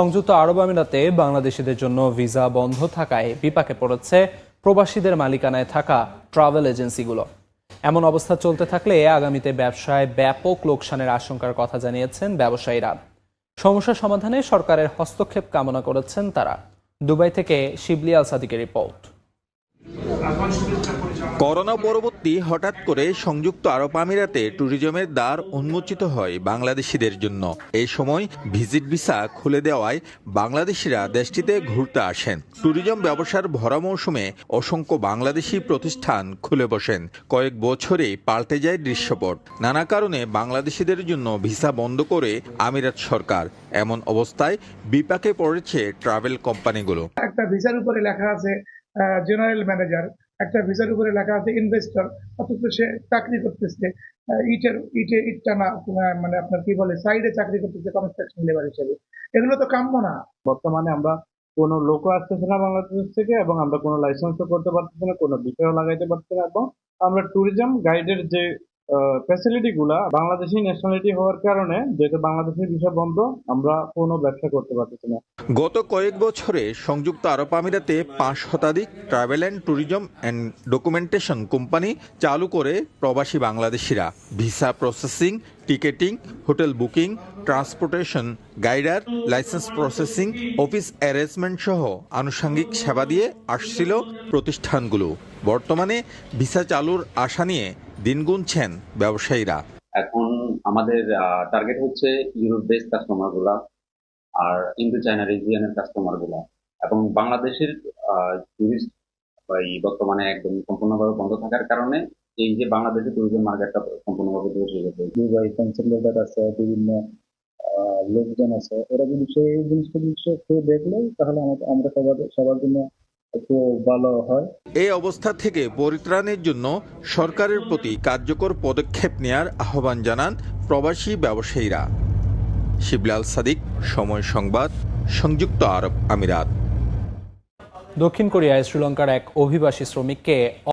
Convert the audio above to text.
সংযুক্ত আরব আমিরাতে বাংলাদেশিদের জন্য ভিসা বন্ধ থাকায় বিপাকে পড়েছে প্রবাসীদের মালিকানায় থাকা ট্রাভেল এজেন্সিগুলো। এমন অবস্থা চলতে থাকলে আগামীতে ব্যবসায় ব্যাপক লোকসানের আশঙ্কার কথা জানিয়েছেন ব্যবসায়ীরা। সমস্যা সমাধানে সরকারের হস্তক্ষেপ কামনা করেছেন তারা। দুবাই থেকে শিবলি আল সাদিকের রিপোর্ট। করোনা পরবর্তী হঠাৎ করে সংযুক্ত আরব আমিরাতে ট্যুরিজমের দ্বার উন্মোচিত হয় বাংলাদেশিদের জন্য। এই সময় ভিজিট ভিসা খুলে দেওয়ায় বাংলাদেশিরা দেশটিতে ঘুরতে আসেন। ট্যুরিজম ব্যবসার ভরা মৌসুমে অসংখ্য বাংলাদেশি প্রতিষ্ঠান খুলে বসেন। কয়েক বছরে পাল্টে যায় দৃশ্যপট। নানা কারণে বাংলাদেশিদের জন্য ভিসা বন্ধ করে আমিরাত সরকার। এমন অবস্থায় বিপাকে পড়েছে ট্রাভেল কোম্পানিগুলো। একটা ভিসার উপরে লেখা আছে জেনারেল ম্যানেজার। একটা ভিসার উপরে লেখা আছে ইনভেস্টর অথচ সে চাকরি করতেছে ইটের, ইটে ইটটা না মানে আপনার কি বলে সাইডে চাকরি করতেছে কনস্ট্রাকশন লেবার হিসেবে। এগুলো তো কাম্য না। বর্তমানে আমরা কোনো লোকও আসতেছে না বাংলাদেশ থেকে এবং আমরা কোনো লাইসেন্সও করতে পারতেছি না, কোনো বিষয়ও লাগাইতে পারতেছি না। এবং আমরা ট্যুরিজম গাইডের যে ফ্যাসিলিটি গুলা বাংলাদেশি ন্যাশনালিটি হওয়ার কারণে যেহেতু বাংলাদেশের বিষয় বন্ধ, আমরা কোনো ব্যবসা করতে পারতেছি না। গত কয়েক বছরে সংযুক্ত আরব আমিরাতে পাঁচ শতাধিক travel and tourism and documentation company চালু করে প্রবাসী বাংলাদেশিরা। Visa processing ticketing hotel booking transportation গাইডার license processing office arrangement সহ আনুষঙ্গিক সেবা দিয়ে আসছিল প্রতিষ্ঠানগুলো। বর্তমানে ভিসা চালুর আশা নিয়ে দিন গুনছেন ব্যবসায়ীরা। এখন আমাদের টার্গেট হচ্ছে ইউরোপ বেস কাস্টমারগুলা আর ইন্দো চায়না রিজিয়নের কাস্টমারগুলা। এবং বাংলাদেশের টুরিস্ট বর্তমানে একদম সম্পূর্ণভাবে বন্ধ থাকার কারণে এই যে বাংলাদেশের ট্যুরিজম মার্কেটটা সম্পূর্ণভাবে বসে গেছে। দুবাই কনসুলেটার আছে বিভিন্ন আহ, লোকজন আছে। ওরা যদি সেই জিনিসগুলো কেউ দেখলে তাহলে আমাদের আমরা সবার সবার জন্য ভালো হয়। এই অবস্থা থেকে পরিত্রাণের জন্য সরকারের প্রতি কার্যকর পদক্ষেপ নেয়ার আহ্বান জানান প্রবাসী ব্যবসায়ীরা। শিবলাল সাদিক সময় সংবাদ সংযুক্ত আরব আমিরাত। দক্ষিণ কোরিয়ায় শ্রীলঙ্কার এক অভিবাসী শ্রমিককে